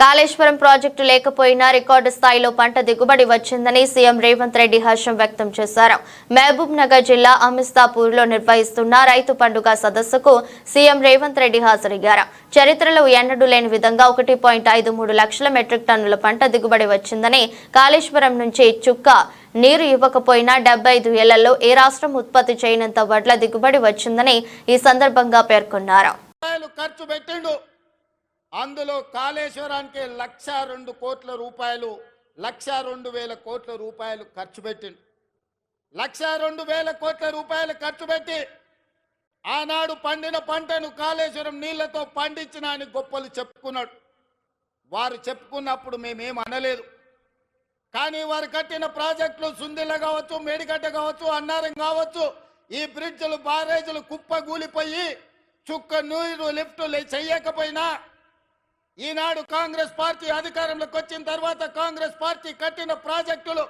Kaleshwaram project లేకపోయినా record స్థాయిలో పంట దిగుబడి వచ్చిందని సీఎం రేవంత్ రెడ్డి హర్షం వ్యక్తం చేశారు. మహబూబ్ నగర్ జిల్లా అమిస్తాపూర్లో నిర్వహిస్తున్న రైతు పండుగ సదస్సుకు సీఎం రేవంత్ రెడ్డి హాజరయ్యారు. చరిత్రలో ఎన్నడూ లేని విధంగా ఒకటి పాయింట్ ఐదు మూడు లక్షల మెట్రిక్ టన్నుల పంట దిగుబడి వచ్చిందని కాళేశ్వరం నుంచి చుక్క నీరు ఇవ్వకపోయినా డెబ్బై ఐదు ఏళ్ళలో ఏ రాష్ట్రం ఉత్పత్తి చేయనంత వడ్ల దిగుబడి వచ్చిందని ఈ సందర్భంగా పేర్కొన్నారు. ఖర్చు పెట్టిండు. అందులో కాళేశ్వరానికి లక్ష రెండు కోట్ల రూపాయలు లక్ష రెండు వేల కోట్ల రూపాయలు ఖర్చు పెట్టిండు. లక్ష రెండు వేల కోట్ల రూపాయలు ఖర్చు పెట్టి ఆనాడు పండిన పంటను కాళేశ్వరం నీళ్ళతో పండించిన అని గొప్పలు చెప్పుకున్నాడు. వారు చెప్పుకున్నప్పుడు మేమేం అనలేదు. కానీ వారు కట్టిన ప్రాజెక్టులు సుందిల్ల కావచ్చు మేడిగడ్డ కావచ్చు అన్నారం కావచ్చు ఈ బ్రిడ్జ్లు బారేజులు కుప్ప కూలిపోయి చుక్క నీరు లిఫ్ట్ చెయ్యకపోయినా ఈనాడు కాంగ్రెస్ పార్టీ అధికారంలోకి వచ్చిన తర్వాత కాంగ్రెస్ పార్టీ కట్టిన ప్రాజెక్టులు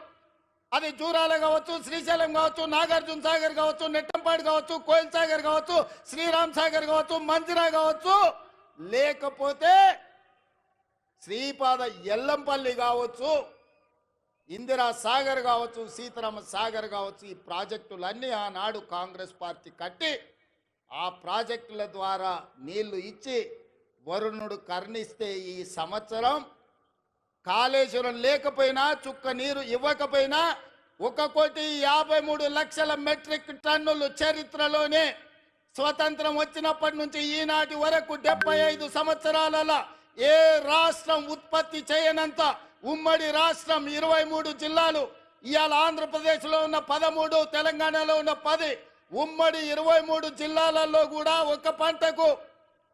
అది జూరాల కావచ్చు శ్రీశైలం కావచ్చు నాగార్జున సాగర్ కావచ్చు నెట్టంపాడు కావచ్చు కోయిల్ సాగర్ కావచ్చు శ్రీరామ్ సాగర్ కావచ్చు మంజిరా కావచ్చు లేకపోతే శ్రీపాద ఎల్లంపల్లి కావచ్చు ఇందిరా సాగర్ కావచ్చు సీతారామ సాగర్ కావచ్చు ఈ ప్రాజెక్టులన్నీ ఆనాడు కాంగ్రెస్ పార్టీ కట్టి ఆ ప్రాజెక్టుల ద్వారా నీళ్ళు ఇచ్చి వరుణుడు కర్ణిస్తే ఈ సంవత్సరం కాళేశ్వరం లేకపోయినా చుక్క నీరు ఇవ్వకపోయినా ఒక కోటి యాభై మూడు లక్షల మెట్రిక్ టన్నులు చరిత్రలోనే స్వతంత్రం వచ్చినప్పటి నుంచి ఈనాటి వరకు డెబ్బై ఐదు సంవత్సరాలలో ఏ రాష్ట్రం ఉత్పత్తి చేయనంత ఉమ్మడి రాష్ట్రం ఇరవై మూడు జిల్లాలు ఇవాళ ఆంధ్రప్రదేశ్లో ఉన్న పదమూడు తెలంగాణలో ఉన్న పది ఉమ్మడి ఇరవై మూడు జిల్లాలలో కూడా ఒక పంటకు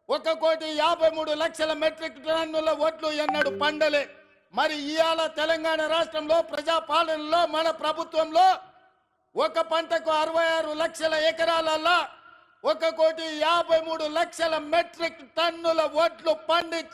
ఒక కోటి యాభై మూడు లక్షల మెట్రిక్ టన్నుల ఓట్లు ఎన్నడు పండలే. మరి ఇవాళ తెలంగాణ రాష్ట్రంలో ప్రజాపాలనలో మన ప్రభుత్వంలో ఒక పంటకు అరవై ఆరు లక్షల ఎకరాలలో ఒక కోటి యాభై మూడు లక్షల మెట్రిక్ టన్నుల ఓట్లు పండించి